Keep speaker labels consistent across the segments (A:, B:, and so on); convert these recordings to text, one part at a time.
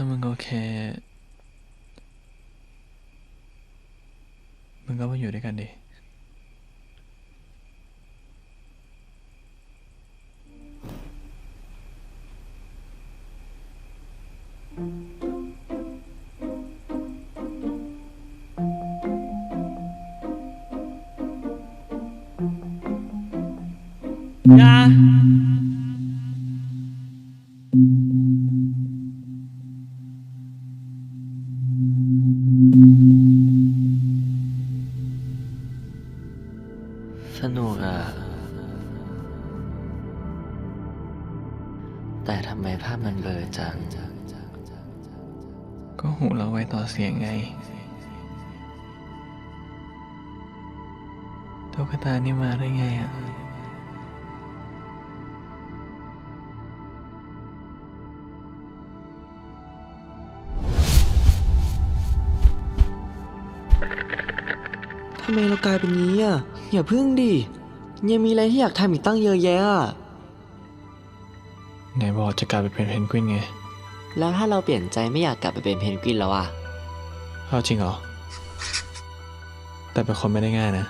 A: ามึงโอเค มึงก็มาอยู่ด้วยกันดิ
B: ย่
C: สนุกอะแต่ทำไมภาพมันเบลอจัง
A: ก็หูเราไว้ต่อเสียงไงตุ๊กตานี่มาได้ไงอะ
D: ทำไมเรากลายเป็นงี้อะ อย่าพึ่งดิยังมีอะไรที่อยากทำอีกตั้งเยอะแยะอะ
A: ไหนบอกจะกลายไปเป็นเพนกวินไง
D: แล้วถ้าเราเปลี่ยนใจไม่อยากกลับไปเป็นเพนกวินแล้วอะ
A: เอาจริงเหรอ แต่เป็นคนไม่ได้ง่ายนะ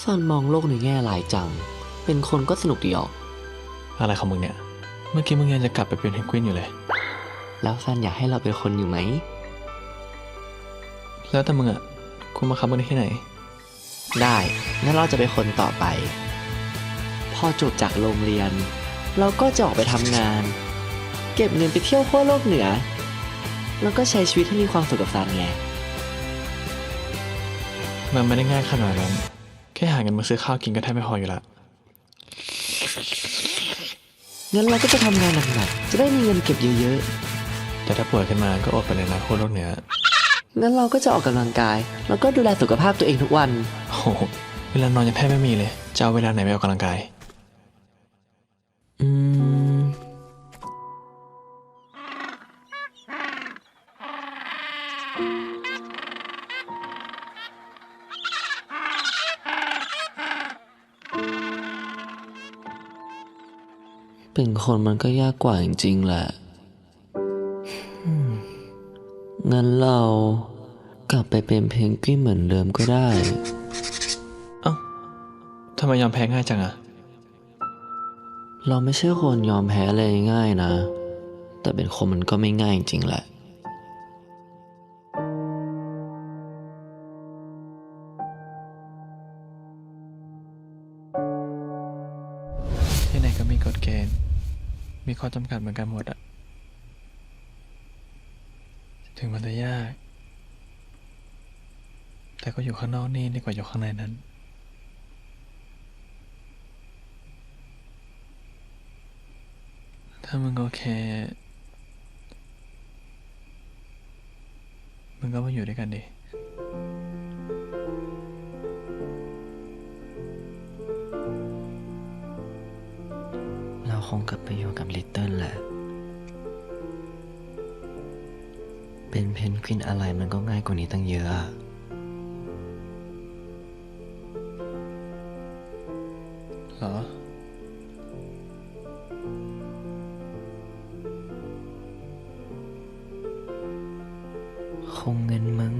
D: ซันมองโลกในแง่หลายจัง เป็นคนก็สนุกดีออก
A: อะไรของมึงเนี่ย เมื่อกี้มึงยังจะกลับไปเป็นเพนกวินอยู่เลย
D: แล้วซันอยากให้เราเป็นคนอยู่ไหม
A: แล้วแต่มึงอะกูมาคับมึงได้ที่ไหน
D: ได้งั้นเราจะเป็นคนต่อไป พอจบจากโรงเรียน เราก็จะออกไปทำงาน เก็บเงินไปเที่ยวขั้วโลกเหนือ แล้วก็ใช้ชีวิตให้มีความสุขกับซันไง
A: มันไม่ได้ง่ายขนาดนั้น แค่หาเงินมาซื้อข้าวกินก็แทบไม่พออยู่ละ
D: งั้นเราก็จะทำงานหนักๆ จะได้มีเงินเก็บเยอะ
A: แต่ถ้าป่วยขึ้นมาก็อดไปเลยนะโคตรโลกเหนือ
D: ๆงั้นเราก็จะออกกำลังกาย แล้วก็ดูแลสุขภาพตัวเองทุกวัน
A: โอ้โหเวลานอนยังแทบไม่มีเลย จะเอาเวลาไหนไปออกกำลังกาย
D: อืม เป็นคนมันก็ยากกว่าจริงๆแหละอืมงั้นเรากลับไปเป็นเพนกวินเหมือนเดิมก็ได้
A: เอ้า ทำไมยอมแพ้ง่ายจังอะ
D: เราไม่ใช่คนยอมแพ้เลยง่ายนะ แต่เป็นคนมันก็ไม่ง่ายจริงๆแหละ
A: ที่ไหนก็มีกฎเกณฑ์ มีข้อจำกัดเหมือนกันหมดอะถึงมันจะยาก แต่ก็อยู่ข้างนอกนี่ดีกว่าอยู่ข้างในนั้น ถ้ามึงโอเค มึงก็มาอยู่ด้วยกันดิ
D: เราคงกลับไปอยู่กับลิตเติ้ลแหละ เป็นเพนกวินอะไรมันก็ง่ายกว่านี้ตั้งเยอะอะ
A: เหรอ
D: คงเงินมึง